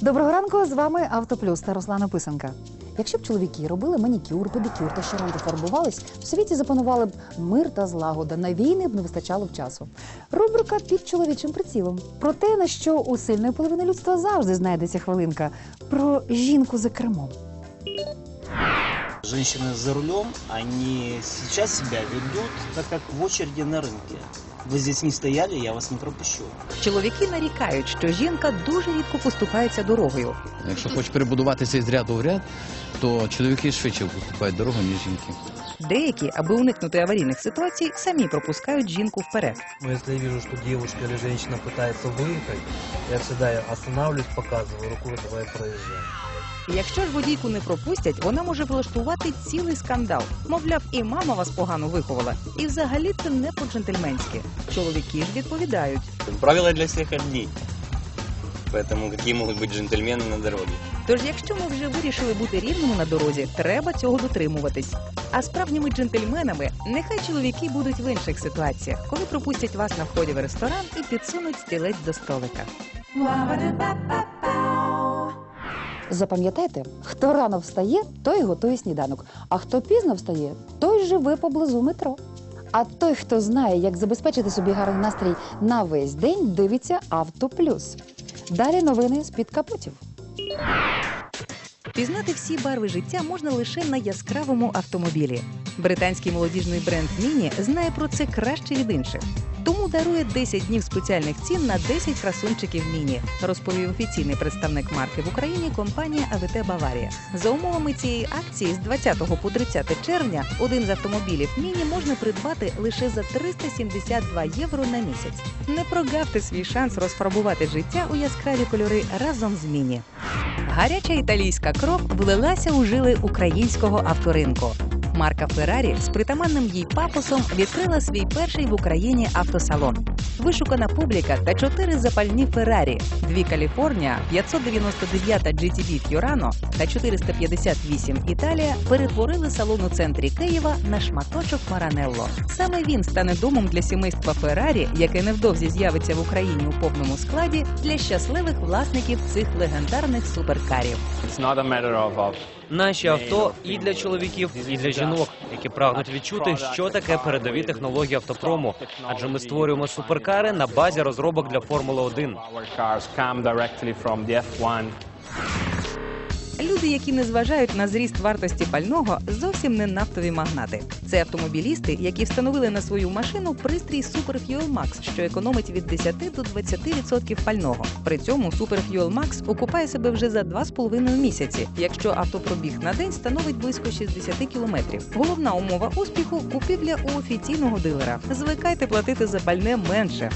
Доброго ранку, з вами Автоплюс та Руслана Писанка. Якщо б чоловіки робили манікюр, педикюр та щоранку фарбувались, в світі запанували б мир та злагода. На війни б не вистачало б часу. Рубрика під чоловічим прицілом. Про те, на що у сильної половини людства завжди знайдеться хвилинка. Про жінку за кермом. Женщины за рулем, они сейчас себя ведут так, как в очереди на рынке. Вы здесь не стояли, я вас не пропущу. Чоловіки нарікають, що жінка дуже рідко поступається дорогою. Якщо хочеш перебудуватися із ряду в ряд, то чоловіки швидше поступають дорогу, ніж жінки. Деякі, аби уникнути аварійних ситуацій, самі пропускають жінку вперед. Но если я вижу, что девушка или женщина пытается выехать, я всегда останавливаюсь, показываю рукой, давай проезжай. Якщо ж водійку не пропустять, вона може влаштувати цілий скандал. Мовляв, і мама вас погано виховала. І взагалі це не по-джентльменськи. Чоловіки ж відповідають. Правила для всех одни. Поэтому какие могут быть джентльмены на дороге? Тож, якщо ми вже вирішили бути рівними на дорозі, треба цього дотримуватись. А справжніми джентльменами нехай чоловіки будуть в інших ситуаціях, коли пропустять вас на вході в ресторан і підсунуть стілець до столика. Запам'ятайте, хто рано встає, той готує сніданок. А хто пізно встає, той живе поблизу метро. А той, хто знає, як забезпечити собі гарний настрій на весь день, дивиться Авто Плюс. Далі новини з під капотів. Пізнати всі барви життя можна лише на яскравому автомобілі. Британський молодіжний бренд Міні знає про це краще від інших. Тому дарує 10 днів спеціальних цін на 10 красунчиків Міні, розповів офіційний представник марки в Україні компанія АВТ Баварія. За умовами цієї акції з 20 по 30 червня один з автомобілів Міні можна придбати лише за 372 євро на місяць. Не прогавте свій шанс розфарбувати життя у яскраві кольори разом з Міні. Гаряча італійська кров влилася у жили українського авторинку. Марка Феррарі з притаманним їй пафосом відкрила свій перший в Україні автосалон. Вишукана публіка та чотири запальні Феррарі, дві Каліфорнія, 599 GTB Fiorano та 458 Італія перетворили салон у центрі Києва на шматочок Маранелло. Саме він стане домом для сімейства Феррарі, яке невдовзі з'явиться в Україні у повному складі для щасливих власників цих легендарних суперкарів. Of Наші авто і для чоловіків, і для жінок, які прагнуть відчути, що таке передові технології автопрому. Адже ми створюємо суперкари на базі розробок для Формули 1 Люди, які не зважають на зріст вартості пального, зовсім не нафтові магнати. Це автомобілісти, які встановили на свою машину пристрій Super Fuel Max, що економить від 10 до 20% пального. При цьому Super Fuel Max окупає себе вже за 2,5 місяці, якщо автопробіг на день становить близько 60 кілометрів. Головна умова успіху купівля у офіційного дилера. Звикайте платити за пальне менше.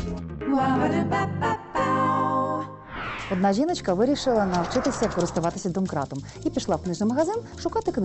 Одна жіночка вирішила навчитися користуватися домкратом і пішла в книжний магазин шукати книжки.